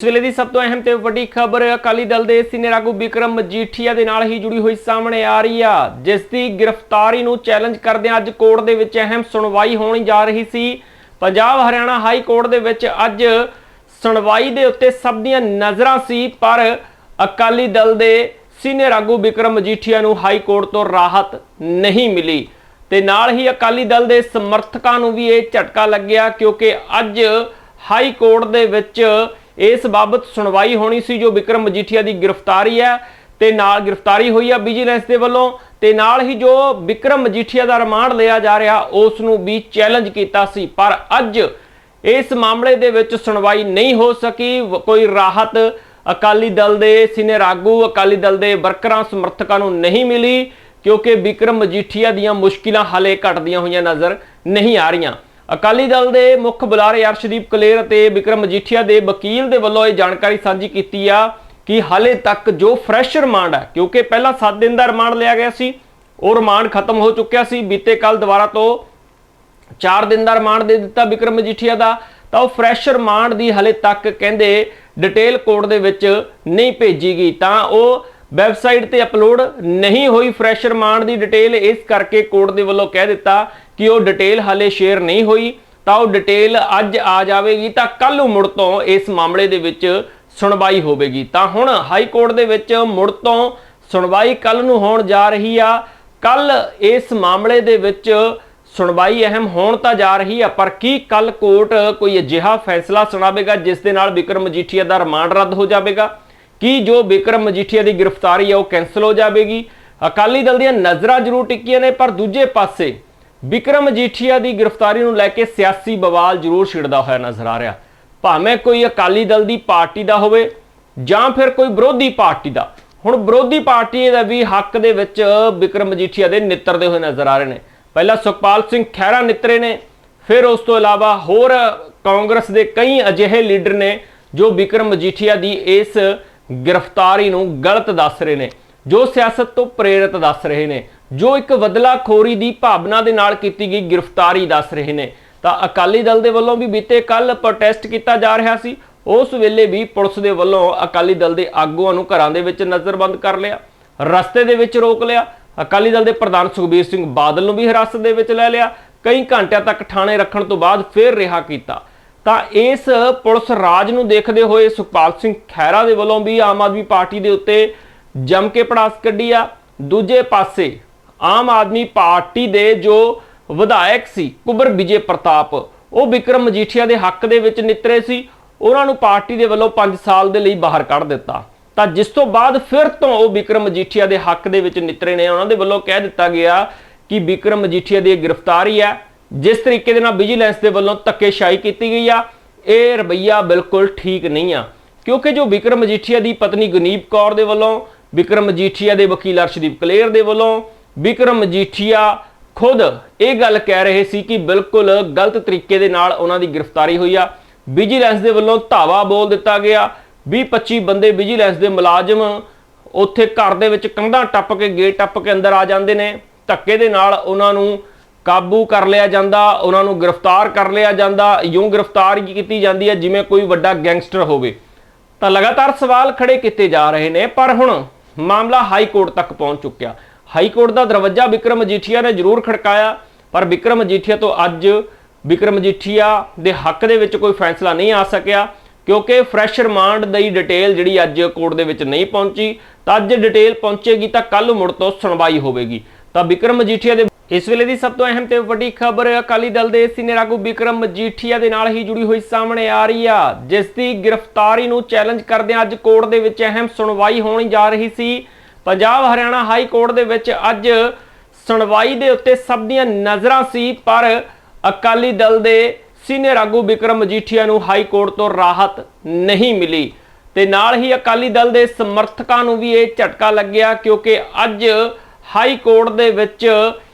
ਇਸ ਵੇਲੇ ਦੀ ਸਭ ਤੋਂ ਅਹਿਮ ਤੇ ਵੱਡੀ ਖਬਰ ਅਕਾਲੀ ਦਲ ਦੇ ਸੀਨੀਅਰ ਆਗੂ ਵਿਕਰਮ ਮਜੀਠੀਆ ਦੇ ਨਾਲ ਹੀ ਜੁੜੀ ਹੋਈ ਸਾਹਮਣੇ ਆ ਰਹੀ ਆ, ਜਿਸ ਦੀ ਗ੍ਰਿਫਤਾਰੀ ਨੂੰ ਚੈਲੰਜ ਕਰਦਿਆਂ ਅੱਜ ਕੋਰਟ ਦੇ ਵਿੱਚ ਅਹਿਮ ਸੁਣਵਾਈ ਹੋਣੀ ਜਾ ਰਹੀ ਸੀ। ਪੰਜਾਬ ਹਰਿਆਣਾ ਹਾਈ ਕੋਰਟ ਦੇ ਵਿੱਚ ਅੱਜ ਸੁਣਵਾਈ ਦੇ ਉੱਤੇ ਸਭ ਦੀਆਂ ਨਜ਼ਰਾਂ ਸੀ, ਪਰ ਅਕਾਲੀ ਦਲ ਦੇ ਸੀਨੀਅਰ ਆਗੂ ਵਿਕਰਮ ਮਜੀਠੀਆ ਨੂੰ ਹਾਈ ਕੋਰਟ ਤੋਂ ਰਾਹਤ ਨਹੀਂ ਮਿਲੀ। ਤੇ ਨਾਲ ਹੀ ਅਕਾਲੀ ਦਲ ਦੇ ਸਮਰਥਕਾਂ ਨੂੰ ਵੀ ਇਹ ਝਟਕਾ ਲੱਗਿਆ, ਕਿਉਂਕਿ ਅੱਜ ਹਾਈ ਕੋਰਟ ਦੇ ਵਿੱਚ ਇਸ ਬਾਬਤ ਸੁਣਵਾਈ ਹੋਣੀ ਸੀ ਜੋ ਵਿਕਰਮ ਮਜੀਠੀਆ ਦੀ ਗ੍ਰਿਫਤਾਰੀ ਹੈ ਤੇ ਨਾਲ ਗ੍ਰਿਫਤਾਰੀ ਹੋਈ ਹੈ ਵਿਜੀਲੈਂਸ ਦੇ ਵੱਲੋਂ ਤੇ ਨਾਲ ਹੀ ਜੋ ਵਿਕਰਮ ਮਜੀਠੀਆ ਦਾ ਰਿਮਾਂਡ ਲਿਆ ਜਾ ਰਿਹਾ, ਉਸ ਨੂੰ ਵੀ ਚੈਲੰਜ ਕੀਤਾ ਸੀ। ਪਰ ਅੱਜ ਇਸ ਮਾਮਲੇ ਦੇ ਵਿੱਚ ਸੁਣਵਾਈ ਨਹੀਂ ਹੋ ਸਕੀ। ਕੋਈ ਰਾਹਤ ਅਕਾਲੀ ਦਲ ਦੇ ਸੀਨੀਅਰ ਆਗੂ ਅਕਾਲੀ ਦਲ ਦੇ ਵਰਕਰਾਂ, ਸਮਰਥਕਾਂ ਨੂੰ ਨਹੀਂ ਮਿਲੀ, ਕਿਉਂਕਿ ਵਿਕਰਮ ਮਜੀਠੀਆ ਦੀਆਂ ਮੁਸ਼ਕਿਲਾਂ ਹਾਲੇ ਘਟਦੀਆਂ ਹੋਈਆਂ ਨਜ਼ਰ ਨਹੀਂ ਆ ਰਹੀਆਂ। ਅਕਾਲੀ ਦਲ ਦੇ ਮੁੱਖ ਬੁਲਾਰੇ ਅਰਸ਼ਦੀਪ ਕਲੇਰ ਅਤੇ ਵਿਕਰਮ ਮਜੀਠੀਆ ਦੇ ਵਕੀਲ ਦੇ ਵੱਲੋਂ ਇਹ ਜਾਣਕਾਰੀ ਸਾਂਝੀ ਕੀਤੀ ਆ ਕਿ ਹਾਲੇ ਤੱਕ ਜੋ ਫਰੈਸ਼ ਰਿਮਾਂਡ ਹੈ ਕਿਉਂਕਿ ਪਹਿਲਾਂ 7 ਦਿਨ ਦਾ ਰਿਮਾਂਡ ਲਿਆ ਗਿਆ ਸੀ, ਉਹ ਰਿਮਾਂਡ ਖਤਮ ਹੋ ਚੁੱਕਿਆ ਸੀ, ਬੀਤੇ ਕੱਲ ਦੁਬਾਰਾ ਤੋਂ 4 ਦਿਨ ਦਾ ਰਿਮਾਂਡ ਦੇ ਦਿੱਤਾ ਵਿਕਰਮ ਮਜੀਠੀਆ ਦਾ, ਤਾਂ ਉਹ ਫਰੈਸ਼ ਰਿਮਾਂਡ ਦੀ ਹਲੇ ਤੱਕ ਕਹਿੰਦੇ ਡਿਟੇਲ ਕੋਰਟ ਦੇ ਵਿੱਚ ਨਹੀਂ ਭੇਜੀ ਗਈ, ਤਾਂ ਉਹ ਵੈਬਸਾਈਟ ਤੇ ਅਪਲੋਡ ਨਹੀਂ ਹੋਈ ਫਰੈਸ਼ ਰਿਮਾਂਡ ਦੀ ਡਿਟੇਲ, ਇਸ ਕਰਕੇ ਕੋਰਟ ਦੇ ਵੱਲੋਂ ਕਹਿ ਦਿੱਤਾ ਕਿ ਉਹ ਡਿਟੇਲ ਹਾਲੇ ਸ਼ੇਅਰ ਨਹੀਂ ਹੋਈ। ਤਾਂ ਉਹ ਡਿਟੇਲ ਅੱਜ ਆ ਜਾਵੇਗੀ, ਤਾਂ ਕੱਲ ਨੂੰ ਮੁੜ ਤੋਂ ਇਸ ਮਾਮਲੇ ਦੇ ਵਿੱਚ ਸੁਣਵਾਈ ਹੋਵੇਗੀ। ਤਾਂ ਹੁਣ ਹਾਈ ਕੋਰਟ ਦੇ ਵਿੱਚ ਮੁੜ ਤੋਂ ਸੁਣਵਾਈ ਕੱਲ ਨੂੰ ਹੋਣ ਜਾ ਰਹੀ ਆ। ਕੱਲ ਇਸ ਮਾਮਲੇ ਦੇ ਵਿੱਚ ਸੁਣਵਾਈ ਅਹਿਮ ਹੋਣ ਤਾਂ ਜਾ ਰਹੀ ਆ, ਪਰ ਕੀ ਕੱਲ ਕੋਰਟ ਕੋਈ ਅਜਿਹਾ ਫੈਸਲਾ ਸੁਣਾਵੇਗਾ, ਜਿਸ ਦੇ ਨਾਲ ਵਿਕਰਮ ਮਜੀਠੀਆ ਦਾ ਰਿਮਾਂਡ ਰੱਦ ਹੋ ਜਾਵੇਗਾ? ਕਿ ਜੋ ਬਿਕਰਮ ਮਜੀਠੀਆ ਦੀ ਗ੍ਰਿਫਤਾਰੀ ਹੈ ਉਹ ਕੈਨਸਲ ਹੋ ਜਾਵੇਗੀ? ਅਕਾਲੀ ਦਲ ਦੀਆਂ ਨਜ਼ਰਾਂ ਜ਼ਰੂਰ ਟਿੱਕੀਆਂ ਨੇ, ਪਰ ਦੂਜੇ ਪਾਸੇ ਬਿਕਰਮ ਮਜੀਠੀਆ ਦੀ ਗ੍ਰਿਫਤਾਰੀ ਨੂੰ ਲੈ ਕੇ ਸਿਆਸੀ ਬਵਾਲ ਜ਼ਰੂਰ ਛਿੜਦਾ ਹੋਇਆ ਨਜ਼ਰ ਆ ਰਿਹਾ। ਭਾਵੇਂ ਕੋਈ ਅਕਾਲੀ ਦਲ ਦੀ ਪਾਰਟੀ ਦਾ ਹੋਵੇ ਜਾਂ ਫਿਰ ਕੋਈ ਵਿਰੋਧੀ ਪਾਰਟੀ ਦਾ। ਹੁਣ ਵਿਰੋਧੀ ਪਾਰਟੀ ਦਾ ਵੀ ਹੱਕ ਦੇ ਵਿੱਚ ਬਿਕਰਮ ਮਜੀਠੀਆ ਦੇ ਨਿੱਤਰਦੇ ਹੋਏ ਨਜ਼ਰ ਆ ਰਹੇ ਨੇ। ਪਹਿਲਾਂ ਸੁਖਪਾਲ ਸਿੰਘ ਖਹਿਰਾ ਨਿੱਤਰੇ ਨੇ, ਫਿਰ ਉਸ ਤੋਂ ਇਲਾਵਾ ਹੋਰ ਕਾਂਗਰਸ ਦੇ ਕਈ ਅਜਿਹੇ ਲੀਡਰ ਨੇ ਜੋ ਬਿਕਰਮ ਮਜੀਠੀਆ ਦੀ ਇਸ ਗ੍ਰਿਫਤਾਰੀ ਨੂੰ ਗਲਤ ਦੱਸ ਰਹੇ ਨੇ, ਜੋ ਸਿਆਸਤ ਤੋਂ ਪ੍ਰੇਰਿਤ ਦੱਸ ਰਹੇ ਨੇ, ਜੋ ਇੱਕ ਬਦਲਾਖੋਰੀ ਦੀ ਭਾਵਨਾ ਦੇ ਨਾਲ ਕੀਤੀ ਗਈ ਗ੍ਰਿਫਤਾਰੀ ਦੱਸ ਰਹੇ ਨੇ। ਤਾਂ ਅਕਾਲੀ ਦਲ ਦੇ ਵੱਲੋਂ ਵੀ ਬੀਤੇ ਕੱਲ ਪ੍ਰੋਟੈਸਟ ਕੀਤਾ ਜਾ ਰਿਹਾ ਸੀ। ਉਸ ਵੇਲੇ ਵੀ ਪੁਲਿਸ ਦੇ ਵੱਲੋਂ ਅਕਾਲੀ ਦਲ ਦੇ ਆਗੂਆਂ ਨੂੰ ਘਰਾਂ ਦੇ ਵਿੱਚ ਨਜ਼ਰਬੰਦ ਕਰ ਲਿਆ, ਰਸਤੇ ਦੇ ਵਿੱਚ ਰੋਕ ਲਿਆ। ਅਕਾਲੀ ਦਲ ਦੇ ਪ੍ਰਧਾਨ ਸੁਖਬੀਰ ਸਿੰਘ ਬਾਦਲ ਨੂੰ ਵੀ ਹਿਰਾਸਤ ਦੇ ਵਿੱਚ ਲੈ ਲਿਆ। ਕਈ ਘੰਟਿਆਂ ਤੱਕ ਥਾਣੇ ਰੱਖਣ ਤੋਂ ਬਾਅਦ ਫਿਰ ਰਿਹਾ ਕੀਤਾ। ਤਾਂ ਇਸ ਪੁਲਿਸ ਰਾਜ ਨੂੰ ਦੇਖਦੇ ਹੋਏ ਸੁਖਪਾਲ ਸਿੰਘ ਖਹਿਰਾ ਦੇ ਵੱਲੋਂ ਵੀ ਆਮ ਆਦਮੀ ਪਾਰਟੀ ਦੇ ਉੱਤੇ ਜੰਮ ਕੇ ਪੜਾਸ ਕੱਢੀ ਆ। ਦੂਜੇ ਪਾਸੇ ਆਮ ਆਦਮੀ ਪਾਰਟੀ ਦੇ ਜੋ ਵਿਧਾਇਕ ਸੀ, ਕੁਬਰ ਵਿਜੇ ਪ੍ਰਤਾਪ, ਉਹ ਵਿਕਰਮ ਮਜੀਠੀਆ ਦੇ ਹੱਕ ਦੇ ਵਿੱਚ ਨਿੱਤਰੇ ਸੀ। ਉਹਨਾਂ ਨੂੰ ਪਾਰਟੀ ਦੇ ਵੱਲੋਂ 5 ਸਾਲ ਦੇ ਲਈ ਬਾਹਰ ਕੱਢ ਦਿੱਤਾ। ਤਾਂ ਜਿਸ ਤੋਂ ਬਾਅਦ ਫਿਰ ਤੋਂ ਉਹ ਵਿਕਰਮ ਮਜੀਠੀਆ ਦੇ ਹੱਕ ਦੇ ਵਿੱਚ ਨਿੱਤਰੇ ਨੇ। ਉਹਨਾਂ ਦੇ ਵੱਲੋਂ ਕਹਿ ਦਿੱਤਾ ਗਿਆ ਕਿ ਵਿਕਰਮ ਮਜੀਠੀਆ ਦੀ ਇਹ ਗ੍ਰਿਫਤਾਰੀ ਹੈ। ਜਿਸ ਤਰੀਕੇ ਦੇ ਨਾਲ ਵਿਜੀਲੈਂਸ ਦੇ ਵੱਲੋਂ ਧੱਕੇਸ਼ਾਹੀ ਕੀਤੀ ਗਈ ਆ, ਇਹ ਰਵੱਈਆ ਬਿਲਕੁਲ ਠੀਕ ਨਹੀਂ ਆ। ਕਿਉਂਕਿ ਜੋ ਵਿਕਰਮ ਮਜੀਠੀਆ ਦੀ ਪਤਨੀ ਗੁਨੀਪ ਕੌਰ ਦੇ ਵੱਲੋਂ, ਵਿਕਰਮ ਮਜੀਠੀਆ ਦੇ ਵਕੀਲ ਅਰਸ਼ਦੀਪ ਕਲੇਰ ਦੇ ਵੱਲੋਂ, ਵਿਕਰਮ ਮਜੀਠੀਆ ਖੁਦ ਇਹ ਗੱਲ ਕਹਿ ਰਹੇ ਸੀ ਕਿ ਬਿਲਕੁਲ ਗਲਤ ਤਰੀਕੇ ਦੇ ਨਾਲ ਉਹਨਾਂ ਦੀ ਗ੍ਰਿਫਤਾਰੀ ਹੋਈ ਆ। ਵਿਜੀਲੈਂਸ ਦੇ ਵੱਲੋਂ ਧਾਵਾ ਬੋਲ ਦਿੱਤਾ ਗਿਆ। 20-25 ਬੰਦੇ ਵਿਜੀਲੈਂਸ ਦੇ ਮੁਲਾਜ਼ਮ ਉੱਥੇ ਘਰ ਦੇ ਵਿੱਚ ਕੰਧਾਂ ਟੱਪ ਕੇ, ਗੇਟ ਟੱਪ ਕੇ ਅੰਦਰ ਆ ਜਾਂਦੇ ਨੇ। ਧੱਕੇ ਦੇ ਨਾਲ ਉਹਨਾਂ ਨੂੰ ਕਾਬੂ ਕਰ ਲਿਆ ਜਾਂਦਾ, ਉਹਨਾਂ ਨੂੰ ਗ੍ਰਿਫਤਾਰ ਕਰ ਲਿਆ ਜਾਂਦਾ, ਯੂੰ ਗ੍ਰਿਫਤਾਰ ਕੀਤੀ ਜਾਂਦੀ ਹੈ, ਜਿਵੇਂ ਕੋਈ ਵੱਡਾ ਗੈਂਗਸਟਰ ਹੋਵੇ। ਤਾਂ ਲਗਾਤਾਰ ਸਵਾਲ ਖੜੇ ਕੀਤੇ ਜਾ ਰਹੇ ਨੇ, ਪਰ ਹੁਣ ਮਾਮਲਾ ਹਾਈ ਕੋਰਟ ਤੱਕ ਪਹੁੰਚ ਚੁੱਕਿਆ। ਹਾਈ ਕੋਰਟ ਦਾ ਦਰਵਾਜ਼ਾ ਵਿਕਰਮ ਮਜੀਠੀਆ ਨੇ ਜ਼ਰੂਰ ਖੜਕਾਇਆ, ਪਰ ਵਿਕਰਮ ਮਜੀਠੀਆ ਤੋਂ ਅੱਜ ਵਿਕਰਮ ਮਜੀਠੀਆ ਦੇ ਹੱਕ ਦੇ ਵਿੱਚ ਕੋਈ ਫੈਸਲਾ ਨਹੀਂ ਆ ਸਕਿਆ, ਕਿਉਂਕਿ ਫਰੈਸ਼ ਰਿਮਾਂਡ ਦੀ ਡਿਟੇਲ ਜਿਹੜੀ ਅੱਜ ਕੋਰਟ ਦੇ ਵਿੱਚ ਨਹੀਂ ਪਹੁੰਚੀ, ਤਾਂ ਅੱਜ ਡਿਟੇਲ ਪਹੁੰਚੇਗੀ ਤਾਂ ਕੱਲ ਮੁੜ ਤੋਂ ਸੁਣਵਾਈ ਹੋਵੇਗੀ। ਤਾਂ ਵਿਕਰਮ ਮਜੀਠੀਆ ਦੇ ਇਸ ਵੇਲੇ ਦੀ ਸਭ ਤੋਂ ਅਹਿਮ ਤੇ ਵੱਡੀ ਖਬਰ ਅਕਾਲੀ ਦਲ ਦੇ ਸੀਨੀਅਰ ਆਗੂ ਵਿਕਰਮ ਮਜੀਠੀਆ ਦੇ ਨਾਲ ਹੀ ਜੁੜੀ ਹੋਈ ਸਾਹਮਣੇ ਆ ਰਹੀ ਆ, ਜਿਸ ਦੀ ਗ੍ਰਿਫਤਾਰੀ ਨੂੰ ਚੈਲੰਜ ਕਰਦਿਆਂ ਅੱਜ ਕੋਰਟ ਦੇ ਵਿੱਚ ਅਹਿਮ ਸੁਣਵਾਈ ਹੋਣੀ ਜਾ ਰਹੀ ਸੀ। ਪੰਜਾਬ ਹਰਿਆਣਾ ਹਾਈ ਕੋਰਟ ਦੇ ਵਿੱਚ ਅੱਜ ਸੁਣਵਾਈ ਦੇ ਉੱਤੇ ਸਭ ਦੀਆਂ ਨਜ਼ਰਾਂ ਸੀ, ਪਰ ਅਕਾਲੀ ਦਲ ਦੇ ਸੀਨੀਅਰ ਆਗੂ ਵਿਕਰਮ ਮਜੀਠੀਆ ਨੂੰ ਹਾਈ ਕੋਰਟ ਤੋਂ ਰਾਹਤ ਨਹੀਂ ਮਿਲੀ। ਤੇ ਨਾਲ ਹੀ ਅਕਾਲੀ ਦਲ ਦੇ ਸਮਰਥਕਾਂ ਨੂੰ ਵੀ ਇਹ ਝਟਕਾ ਲੱਗਿਆ, ਕਿਉਂਕਿ ਅੱਜ ਹਾਈ ਕੋਰਟ ਦੇ ਵਿੱਚ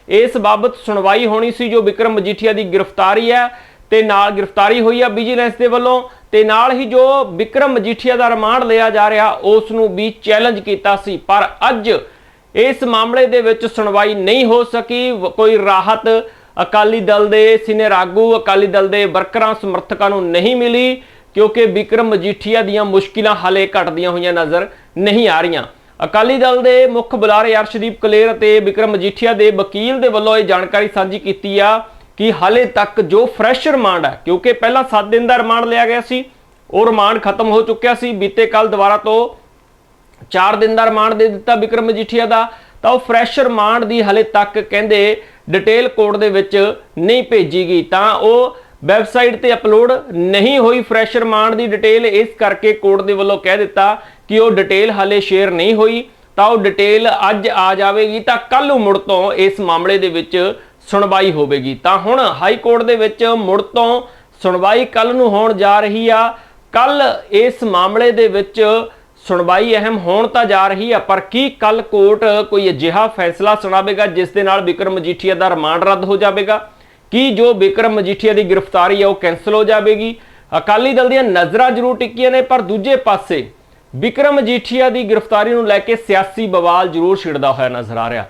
ਇਸ ਬਾਬਤ ਸੁਣਵਾਈ ਹੋਣੀ ਸੀ ਜੋ ਵਿਕਰਮ ਮਜੀਠੀਆ ਦੀ ਗ੍ਰਿਫਤਾਰੀ ਹੈ ਤੇ ਨਾਲ ਗ੍ਰਿਫਤਾਰੀ ਹੋਈ ਆ ਵਿਜੀਲੈਂਸ ਦੇ ਵੱਲੋਂ ਤੇ ਨਾਲ ਹੀ ਜੋ ਵਿਕਰਮ ਮਜੀਠੀਆ ਦਾ ਰਿਮਾਂਡ ਲਿਆ ਜਾ ਰਿਹਾ, ਉਸ ਨੂੰ ਵੀ ਚੈਲੰਜ ਕੀਤਾ ਸੀ। ਪਰ ਅੱਜ ਇਸ ਮਾਮਲੇ ਦੇ ਵਿੱਚ ਸੁਣਵਾਈ ਨਹੀਂ ਹੋ ਸਕੀ। ਕੋਈ ਰਾਹਤ ਅਕਾਲੀ ਦਲ ਦੇ ਸੀਨੀਅਰ ਆਗੂ, ਅਕਾਲੀ ਦਲ ਦੇ ਵਰਕਰਾਂ, ਸਮਰਥਕਾਂ ਨੂੰ ਨਹੀਂ ਮਿਲੀ, ਕਿਉਂਕਿ ਵਿਕਰਮ ਮਜੀਠੀਆ ਦੀਆਂ ਮੁਸ਼ਕਿਲਾਂ ਹਾਲੇ ਘਟਦੀਆਂ ਹੋਈਆਂ ਨਜ਼ਰ ਨਹੀਂ ਆ ਰਹੀਆਂ। ਅਕਾਲੀ ਦਲ ਦੇ ਮੁੱਖ ਬੁਲਾਰੇ ਅਰਸ਼ਦੀਪ ਕਲੇਰ ਅਤੇ ਵਿਕਰਮ ਮਜੀਠੀਆ ਦੇ ਵਕੀਲ ਦੇ ਵੱਲੋਂ ਇਹ ਜਾਣਕਾਰੀ ਸਾਂਝੀ ਕੀਤੀ ਆ ਕਿ ਹਾਲੇ ਤੱਕ ਜੋ ਫਰੈਸ਼ ਰਿਮਾਂਡ ਹੈ ਕਿਉਂਕਿ ਪਹਿਲਾਂ 7 ਦਿਨ ਦਾ ਰਿਮਾਂਡ ਲਿਆ ਗਿਆ ਸੀ, ਉਹ ਰਿਮਾਂਡ ਖਤਮ ਹੋ ਚੁੱਕਿਆ ਸੀ। ਬੀਤੇ ਕੱਲ ਦੁਬਾਰਾ ਤੋਂ 4 ਦਿਨ ਦਾ ਰਿਮਾਂਡ ਦੇ ਦਿੱਤਾ ਵਿਕਰਮ ਮਜੀਠੀਆ ਦਾ। ਤਾਂ ਉਹ ਫਰੈਸ਼ ਰਿਮਾਂਡ ਦੀ ਹਲੇ ਤੱਕ ਕਹਿੰਦੇ ਡਿਟੇਲ ਕੋਰਟ ਦੇ ਵਿੱਚ ਨਹੀਂ ਭੇਜੀ ਗਈ ਤਾਂ ਉਹ ਵੈਬਸਾਈਟ ਤੇ ਅਪਲੋਡ ਨਹੀਂ ਹੋਈ ਫਰੈਸ਼ ਰਿਮਾਂਡ ਦੀ ਡਿਟੇਲ ਇਸ ਕਰਕੇ ਕੋਰਟ ਦੇ ਵੱਲੋਂ ਕਹਿ ਦਿੱਤਾ ਕਿ ਉਹ ਡਿਟੇਲ ਹਾਲੇ ਸ਼ੇਅਰ ਨਹੀਂ ਹੋਈ, ਤਾਂ ਉਹ ਡਿਟੇਲ ਅੱਜ ਆ ਜਾਵੇਗੀ, ਤਾਂ ਕੱਲ ਨੂੰ ਮੁੜ ਤੋਂ ਇਸ ਮਾਮਲੇ ਦੇ ਵਿੱਚ ਸੁਣਵਾਈ ਹੋਵੇਗੀ। ਤਾਂ ਹੁਣ ਹਾਈ ਕੋਰਟ ਦੇ ਵਿੱਚ ਮੁੜ ਤੋਂ ਸੁਣਵਾਈ ਕੱਲ ਨੂੰ ਹੋਣ ਜਾ ਰਹੀ ਆ। ਕੱਲ ਇਸ ਮਾਮਲੇ ਦੇ ਵਿੱਚ ਸੁਣਵਾਈ ਅਹਿਮ ਹੋਣ ਤਾਂ ਜਾ ਰਹੀ ਆ, ਪਰ ਕੀ ਕੱਲ ਕੋਰਟ ਕੋਈ ਅਜਿਹਾ ਫੈਸਲਾ ਸੁਣਾਵੇਗਾ, ਜਿਸ ਦੇ ਨਾਲ ਵਿਕਰਮ ਮਜੀਠੀਆ ਦਾ ਰਿਮਾਂਡ ਰੱਦ ਹੋ ਜਾਵੇਗਾ? ਕੀ ਜੋ ਵਿਕਰਮ ਮਜੀਠੀਆ ਦੀ ਗ੍ਰਿਫਤਾਰੀ ਆ, ਉਹ ਕੈਨਸਲ ਹੋ ਜਾਵੇਗੀ? ਅਕਾਲੀ ਦਲ ਦੀਆਂ ਨਜ਼ਰਾਂ ਜ਼ਰੂਰ ਟਿੱਕੀਆਂ ਨੇ, ਪਰ ਦੂਜੇ ਪਾਸੇ ਵਿਕਰਮ ਮਜੀਠੀਆ ਦੀ ਗ੍ਰਿਫਤਾਰੀ ਨੂੰ ਲੈ ਕੇ ਸਿਆਸੀ ਬਵਾਲ ਜ਼ਰੂਰ ਛਿੜਦਾ ਹੋਇਆ ਨਜ਼ਰ ਆ ਰਿਹਾ।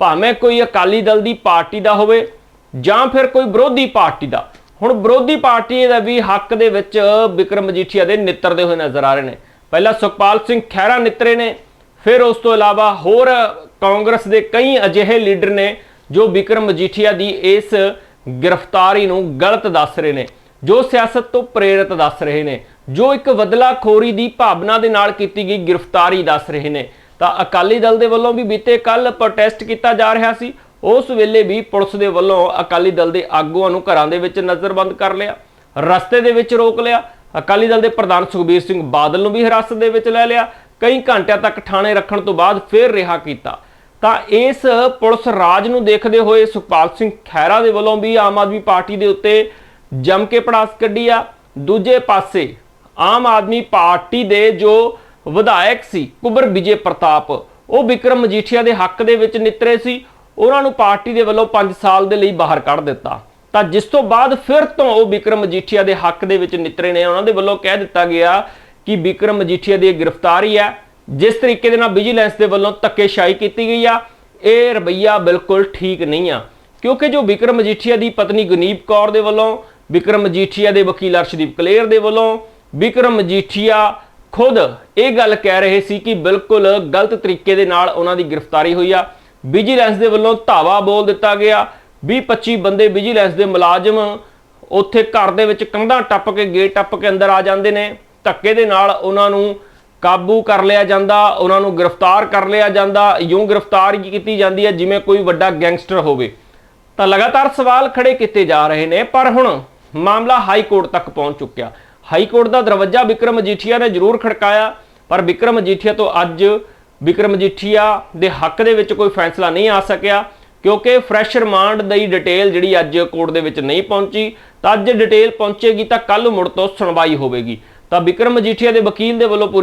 ਭਾਵੇਂ ਕੋਈ ਅਕਾਲੀ ਦਲ ਦੀ ਪਾਰਟੀ ਦਾ ਹੋਵੇ ਜਾਂ ਫਿਰ ਕੋਈ ਵਿਰੋਧੀ ਪਾਰਟੀ ਦਾ। ਹੁਣ ਵਿਰੋਧੀ ਪਾਰਟੀ ਦਾ ਵੀ ਹੱਕ ਦੇ ਵਿੱਚ ਵਿਕਰਮ ਮਜੀਠੀਆ ਦੇ ਨਿੱਤਰਦੇ ਹੋਏ ਨਜ਼ਰ ਆ ਰਹੇ ਨੇ। ਪਹਿਲਾਂ ਸੁਖਪਾਲ ਸਿੰਘ ਖਹਿਰਾ ਨਿੱਤਰੇ ਨੇ, ਫਿਰ ਉਸ ਤੋਂ ਇਲਾਵਾ ਹੋਰ ਕਾਂਗਰਸ ਦੇ ਕਈ ਅਜਿਹੇ ਲੀਡਰ ਨੇ ਜੋ ਵਿਕਰਮ ਮਜੀਠੀਆ ਦੀ ਇਸ ਗ੍ਰਿਫਤਾਰੀ ਨੂੰ ਗਲਤ ਦੱਸ ਰਹੇ ਨੇ, ਜੋ ਸਿਆਸਤ ਤੋਂ ਪ੍ਰੇਰਿਤ ਦੱਸ ਰਹੇ ਨੇ। ਜੋ ਇੱਕ ਬਦਲਾਖੋਰੀ ਦੀ ਭਾਵਨਾ ਦੇ ਨਾਲ ਕੀਤੀ ਗਈ ਗ੍ਰਿਫਤਾਰੀ ਦੱਸ ਰਹੇ ਨੇ। ਤਾਂ ਅਕਾਲੀ ਦਲ ਦੇ ਵੱਲੋਂ ਵੀ ਬੀਤੇ ਕੱਲ ਪ੍ਰੋਟੈਸਟ ਕੀਤਾ ਜਾ ਰਿਹਾ ਸੀ। ਉਸ ਵੇਲੇ ਵੀ ਪੁਲਿਸ ਦੇ ਵੱਲੋਂ ਅਕਾਲੀ ਦਲ ਦੇ ਆਗੂਆਂ ਨੂੰ ਘਰਾਂ ਦੇ ਵਿੱਚ ਨਜ਼ਰਬੰਦ ਕਰ ਲਿਆ, ਰਸਤੇ ਦੇ ਵਿੱਚ ਰੋਕ ਲਿਆ। ਅਕਾਲੀ ਦਲ ਦੇ ਪ੍ਰਧਾਨ ਸੁਖਬੀਰ ਸਿੰਘ ਬਾਦਲ ਨੂੰ ਵੀ ਹਿਰਾਸਤ ਦੇ ਵਿੱਚ ਲੈ ਲਿਆ। ਕਈ ਘੰਟਿਆਂ ਤੱਕ ਥਾਣੇ ਰੱਖਣ ਤੋਂ ਬਾਅਦ ਫਿਰ ਰਿਹਾ ਕੀਤਾ। ਤਾਂ ਇਸ ਪੁਲਿਸ ਰਾਜ ਨੂੰ ਦੇਖਦੇ ਹੋਏ ਸੁਖਪਾਲ ਸਿੰਘ ਖਹਿਰਾ ਦੇ ਵੱਲੋਂ ਵੀ ਆਮ ਆਦਮੀ ਪਾਰਟੀ ਦੇ ਉੱਤੇ ਜੰਮ ਕੇ ਪੜਾਸ ਕੱਢੀ ਆ। ਦੂਜੇ ਪਾਸੇ ਆਮ ਆਦਮੀ ਪਾਰਟੀ ਦੇ ਜੋ ਵਿਧਾਇਕ ਸੀ, ਕੁਬਰ ਵਿਜੇ ਪ੍ਰਤਾਪ, ਉਹ ਵਿਕਰਮ ਮਜੀਠੀਆ ਦੇ ਹੱਕ ਦੇ ਵਿੱਚ ਨਿਤਰੇ ਸੀ, ਉਹਨਾਂ ਨੂੰ ਪਾਰਟੀ ਦੇ ਵੱਲੋਂ 5 ਸਾਲ ਦੇ ਲਈ ਬਾਹਰ ਕੱਢ ਦਿੱਤਾ। ਤਾਂ ਜਿਸ ਤੋਂ ਬਾਅਦ ਫਿਰ ਤੋਂ ਉਹ ਵਿਕਰਮ ਮਜੀਠੀਆ ਦੇ ਹੱਕ ਦੇ ਵਿੱਚ ਨਿਤਰੇ ਨੇ, ਉਹਨਾਂ ਦੇ ਵੱਲੋਂ ਕਹਿ ਦਿੱਤਾ ਗਿਆ ਕਿ ਵਿਕਰਮ ਮਜੀਠੀਆ ਦੀ ਗ੍ਰਿਫਤਾਰੀ ਹੈ, ਜਿਸ ਤਰੀਕੇ ਦੇ ਨਾਲ ਵਿਜੀਲੈਂਸ ਦੇ ਵੱਲੋਂ ਧੱਕੇਸ਼ਾਹੀ ਕੀਤੀ ਗਈ ਆ, ਇਹ ਰਵਈਆ ਬਿਲਕੁਲ ਠੀਕ ਨਹੀਂ ਆ। ਕਿਉਂਕਿ ਜੋ ਵਿਕਰਮ ਮਜੀਠੀਆ ਦੀ ਪਤਨੀ ਗੁਨੀਪ ਕੌਰ ਦੇ ਵੱਲੋਂ, ਵਿਕਰਮ ਮਜੀਠੀਆ ਦੇ ਵਕੀਲ ਅਰਸ਼ਦੀਪ ਕਲੇਰ ਦੇ ਵੱਲੋਂ ਵਿਕਰਮ ਮਜੀਠੀਆ ਖੁਦ ਇਹ ਗੱਲ ਕਹਿ ਰਹੇ ਸੀ ਕਿ ਬਿਲਕੁਲ ਗਲਤ ਤਰੀਕੇ ਦੇ ਨਾਲ ਉਹਨਾਂ ਦੀ ਗ੍ਰਿਫਤਾਰੀ ਹੋਈ ਆ। ਵਿਜੀਲੈਂਸ ਦੇ ਵੱਲੋਂ ਧਾਵਾ ਬੋਲ ਦਿੱਤਾ ਗਿਆ। 20-25 ਬੰਦੇ ਵਿਜੀਲੈਂਸ ਦੇ ਮੁਲਾਜ਼ਮ ਉੱਥੇ ਘਰ ਦੇ ਵਿੱਚ ਕੰਧਾਂ ਟੱਪ ਕੇ ਗੇਟ ਟੱਪ ਕੇ ਅੰਦਰ ਆ ਜਾਂਦੇ ਨੇ। ਧੱਕੇ ਦੇ ਨਾਲ ਉਹਨਾਂ ਨੂੰ ਕਾਬੂ ਕਰ ਲਿਆ ਜਾਂਦਾ, ਉਹਨਾਂ ਨੂੰ ਗ੍ਰਿਫਤਾਰ ਕਰ ਲਿਆ ਜਾਂਦਾ। ਯੂੰ ਗ੍ਰਿਫਤਾਰ ਕੀਤੀ ਜਾਂਦੀ ਹੈ, ਜਿਵੇਂ ਕੋਈ ਵੱਡਾ ਗੈਂਗਸਟਰ ਹੋਵੇ। ਤਾਂ ਲਗਾਤਾਰ ਸਵਾਲ ਖੜੇ ਕੀਤੇ ਜਾ ਰਹੇ ਨੇ, ਪਰ ਹੁਣ ਮਾਮਲਾ ਹਾਈ ਕੋਰਟ ਤੱਕ ਪਹੁੰਚ ਚੁੱਕਿਆ। ਹਾਈ ਕੋਰਟ ਦਾ ਦਰਵਾਜ਼ਾ ਵਿਕਰਮ ਮਜੀਠੀਆ ਨੇ ਜ਼ਰੂਰ ਖੜਕਾਇਆ, ਪਰ ਵਿਕਰਮ ਮਜੀਠੀਆ ਤੋਂ ਅੱਜ ਵਿਕਰਮ ਮਜੀਠੀਆ ਦੇ ਹੱਕ ਦੇ ਵਿੱਚ ਕੋਈ ਫੈਸਲਾ ਨਹੀਂ ਆ ਸਕਿਆ, ਕਿਉਂਕਿ ਫਰੈਸ਼ ਰਿਮਾਂਡ ਦੀ ਡਿਟੇਲ ਜਿਹੜੀ ਅੱਜ ਕੋਰਟ ਦੇ ਵਿੱਚ ਨਹੀਂ ਪਹੁੰਚੀ, ਤਾਂ ਅੱਜ ਡਿਟੇਲ ਪਹੁੰਚੇਗੀ ਤਾਂ ਕੱਲ ਮੁੜ ਤੋਂ ਸੁਣਵਾਈ ਹੋਵੇਗੀ। ਤਾਂ ਵਿਕਰਮ ਮਜੀਠੀਆ ਦੇ ਵਕੀਲ ਦੇ ਵੱਲੋਂ